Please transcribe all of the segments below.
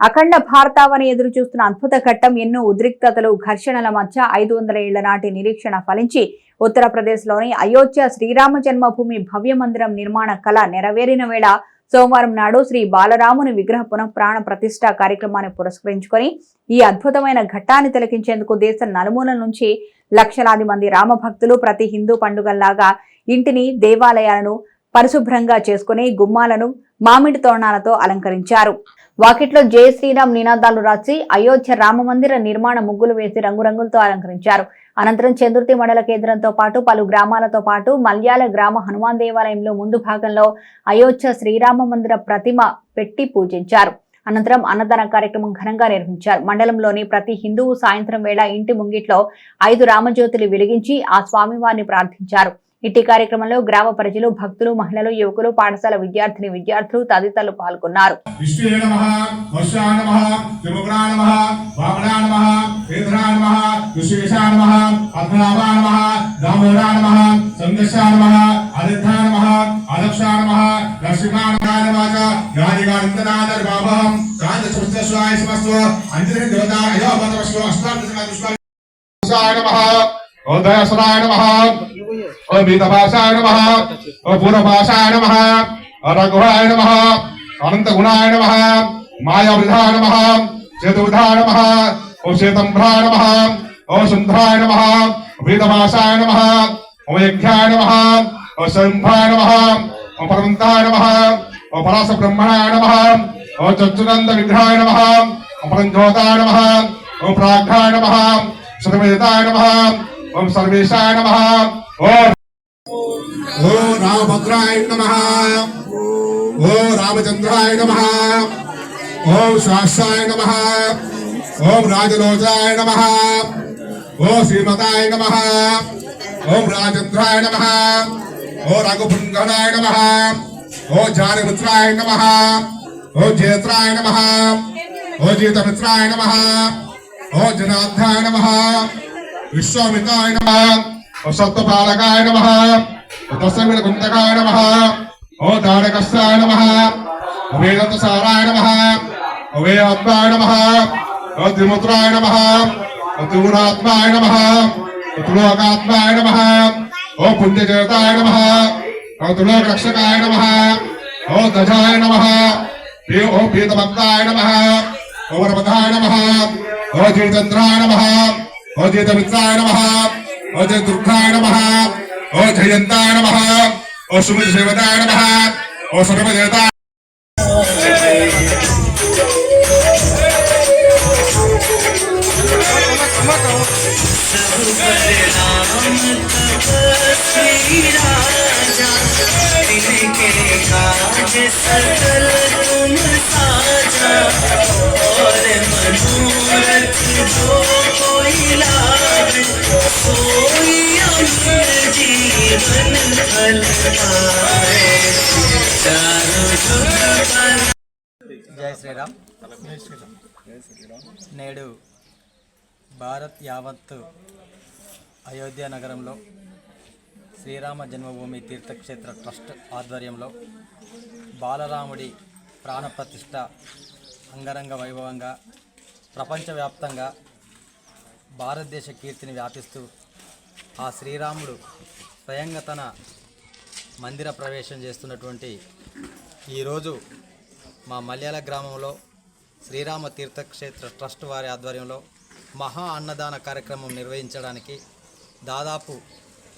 అఖండ భారతావని ఎదురు చూస్తున్న అద్భుత ఘట్టం ఎన్నో ఉద్రిక్తతలు ఘర్షణల మధ్య ఐదు వందల ఏళ్ళ నాటి నిరీక్షణ ఫలించి ఉత్తరప్రదేశ్లోని అయోధ్య శ్రీరామ జన్మభూమి భవ్య మందిరం నిర్మాణ కళ నెరవేరిన వేళ సోమవారం నాడు శ్రీ బాలరాముని విగ్రహ పునఃప్రాణ ప్రతిష్ట కార్యక్రమాన్ని పురస్కరించుకొని ఈ అద్భుతమైన ఘట్టాన్ని తిలకించేందుకు దేశ నలుమూలల నుంచి లక్షలాది మంది రామ భక్తులు ప్రతి హిందూ పండుగల్లాగా ఇంటిని దేవాలయాలను పరిశుభ్రంగా చేసుకుని గుమ్మాలను మామిడి తోరణాలతో అలంకరించారు. వాకిట్లో జై శ్రీరామ్ నినాదాలు రాసి అయోధ్య రామ మందిర నిర్మాణ ముగ్గులు వేసి రంగురంగులతో అలంకరించారు. అనంతరం చంద్రుతి మండల కేంద్రంతో పాటు పలు గ్రామాలతో పాటు మల్యాల గ్రామ హనుమాన్ దేవాలయంలో ముందు భాగంలో అయోధ్య శ్రీరామ మందిర ప్రతిమ పెట్టి పూజించారు. అనంతరం అన్నదాన కార్యక్రమం ఘనంగా నిర్వహించారు. మండలంలోని ప్రతి హిందువు సాయంత్రం వేళ ఇంటి ముంగిట్లో ఐదు రామజ్యోతులు వెలిగించి ఆ స్వామివారిని ప్రార్థించారు. ఇట్టి కార్యక్రమంలో గ్రామ ప్రజలు భక్తులు మహిళలు యువకులు పాఠశాల విద్యార్థిని విద్యార్థులు తదితరులు పాల్గొన్నారు. విష్ణువే నమ వర్షాయ నమ త్రిముఖాయ అంజలి దేవత నమ ఓ దయసరాయ నమ ఓ మీతభాషాయ నమ పూర్వభాషాయ నమ ఓ రఘువాయ నమ అనంత గుణాయ నమ మాయావృధాయ నమ చేతువృధాయ నమ ఓ శ్వేతంభ్రాయ నమ ఓ శుంధ్రాయ నమ వేదమాసాయ నమ ఓ యజ్ఞాయ నమ ఓ శంభాయ నమ ఓ పరమంతాయ నమ ఓ పరాస బ్రహ్మణాయ నమ ఓ చచ్చునంద విగ్రహాయ నమ ఓ పరంజ్యోతాయ నమ ఓ ప్రాఘాయ నమ శతమేతాయ నమ ఓం సర్వేశాయ నమ ఓం రామభద్రాయ నమ. ఓ రామచంద్రాయ నమ. ఓం శాస్త్రాయ నమ. ఓం రాజలోచాయ నమ. ఓ శ్రీమతాయ నమ. ఓం రాజేంద్రాయ నమ. ఓ రఘుపుంగనాయ నమ. ఓ జానమిత్రాయ నమ. ఓ జేత్రాయ నమ. ఓ జీతమిత్రాయ నమ. ఓ జనార్థాయ నమ. విశ్వామితాయ నమ. ఓ సప్తపాలకాయ నమ. ఓ దశమిల కుంతకాయ నమ. ఓ తారకస్యాయ నమ. ఓ వేదంతసారాయ నమ. ఉభయ ఆత్మాయ నమ. ఓ త్రిముద్రాయ నమ. ఓ త్రిగుణాత్మాయ నమ. ఓ త్రిలోకాత్మాయ నమ. ఓ పుణ్యచేతాయ నమ. ఓ త్రిలోకరక్షకాయ నమ. ఓ దజాయ నమ. ఓ పీతభక్తాయ నమ. ఓ వరపథాయ నమ. ఓ జీతేంద్రాయ నమ. ఓ జీతమిత్రాయ నమ. ఓ జయ నమ. ओ धैर्यता नम। ओ सुमित नम। ओ सर्वदेवता कोई कोई జై శ్రీరామ్. నేడు భారత్ యావత్తు అయోధ్య నగరంలో శ్రీరామ జన్మభూమి తీర్థక్షేత్ర ట్రస్ట్ ఆధ్వర్యంలో బాలరాముడి ప్రాణప్రతిష్ట అంగరంగ వైభవంగా ప్రపంచవ్యాప్తంగా భారతదేశ కీర్తిని వ్యాపిస్తూ ఆ శ్రీరాముడు స్వయంగా తన మందిర ప్రవేశం చేస్తున్నటువంటి ఈరోజు మా మల్యాల గ్రామంలో శ్రీరామ తీర్థక్షేత్ర ట్రస్ట్ వారి ఆధ్వర్యంలో మహా అన్నదాన కార్యక్రమం నిర్వహించడానికి దాదాపు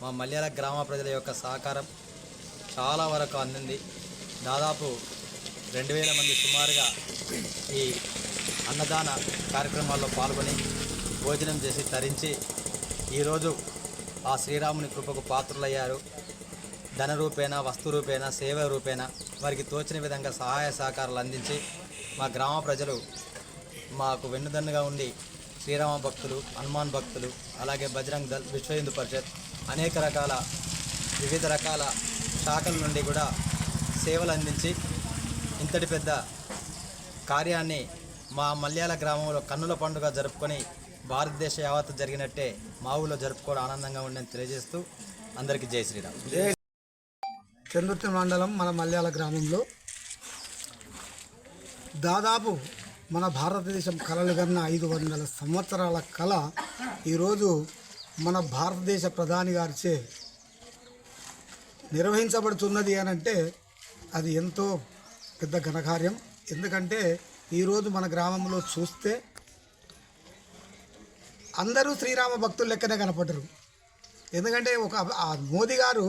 మా మల్యాల గ్రామ ప్రజల యొక్క సహకారం చాలా వరకు అందింది. దాదాపు రెండు వేల మంది సుమారుగా ఈ అన్నదాన కార్యక్రమాల్లో పాల్గొని భోజనం చేసి తరించి ఈరోజు ఆ శ్రీరాముని కృపకు పాత్రులయ్యారు. ధన రూపేణ వస్తు రూపేణ సేవ రూపేణ వారికి తోచిన విధంగా సహాయ సహకారాలు అందించి మా గ్రామ ప్రజలు మాకు వెన్నుదన్నుగా ఉండి శ్రీరామ భక్తులు హనుమాన్ భక్తులు అలాగే బజరంగ్ దళ్ విశ్వ హిందూ పరిషత్ అనేక రకాల వివిధ రకాల శాఖల నుండి కూడా సేవలు అందించి ఇంతటి పెద్ద కార్యాన్ని మా మల్యాల గ్రామంలో కన్నుల పండుగ జరుపుకొని భారతదేశ యావత్తు జరిగినట్టే మా ఊళ్ళో జరుపుకోవడం ఆనందంగా ఉందని తెలియజేస్తూ అందరికీ జై శ్రీరామ్. చందుర్తి మండలం మన మల్యాల గ్రామంలో దాదాపు మన భారతదేశం కళలు కన్నా ఐదు వందల సంవత్సరాల కళ ఈరోజు మన భారతదేశ ప్రధాని గారిచే నిర్వహించబడుతున్నది అని అంటే అది ఎంతో పెద్ద ఘనకార్యం. ఎందుకంటే ఈరోజు మన గ్రామంలో చూస్తే అందరూ శ్రీరామ భక్తులు లెక్కనే కనపడరు ఎందుకంటే ఒక మోదీ గారు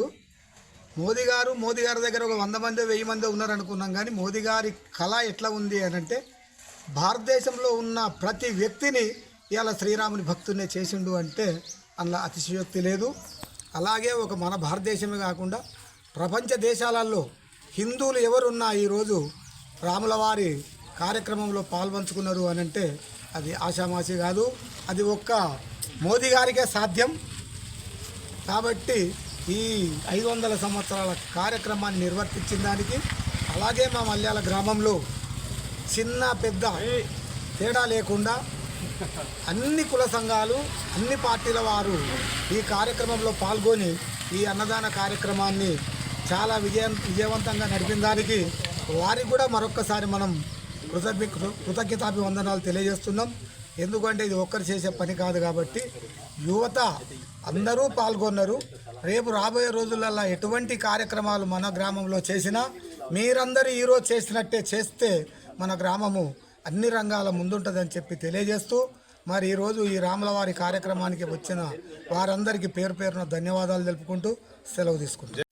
మోదీ గారు మోదీ గారి దగ్గర ఒక వంద మంది వెయ్యి మంది ఉన్నారు అనుకున్నాం కానీ మోదీ గారి కళ ఎట్లా ఉంది అని అంటే భారతదేశంలో ఉన్న ప్రతి వ్యక్తిని ఇవాళ శ్రీరాముని భక్తునే చేసిండు అంటే అందులో అతిశయోక్తి లేదు. అలాగే ఒక మన భారతదేశమే కాకుండా ప్రపంచ దేశాలలో హిందువులు ఎవరున్నా ఈరోజు రాముల వారి కార్యక్రమంలో పాల్పంచుకున్నారు అని అంటే అది ఆషామాషి కాదు. అది ఒక్క మోదీ గారికే సాధ్యం. కాబట్టి ఈ ఐదు వందల సంవత్సరాల కార్యక్రమాన్ని నిర్వర్తించిన దానికి అలాగే మా మల్యాల గ్రామంలో చిన్న పెద్ద తేడా లేకుండా అన్ని కుల సంఘాలు అన్ని పార్టీల వారు ఈ కార్యక్రమంలో పాల్గొని ఈ అన్నదాన కార్యక్రమాన్ని చాలా విజయ విజయవంతంగా నడిపిన దానికి వారికి కూడా మరొక్కసారి మనం కృతజ్ఞ కృతజ్ఞతాభివందనాలు తెలియజేస్తున్నాం. ఎందుకంటే ఇది ఒక్కరు చేసే పని కాదు కాబట్టి యువత అందరూ పాల్గొన్నారు. రేపు రాబోయే రోజులలో ఎటువంటి కార్యక్రమాలు మన గ్రామంలో చేసినా మీరందరూ ఈరోజు చేసినట్టే చేస్తే మన గ్రామము అన్ని రంగాల ముందుంటుందని చెప్పి తెలియజేస్తూ మరి ఈరోజు ఈ రాములవారి కార్యక్రమానికి వచ్చిన వారందరికీ పేరు పేరున ధన్యవాదాలు తెలుపుకుంటూ సెలవు తీసుకుంటాం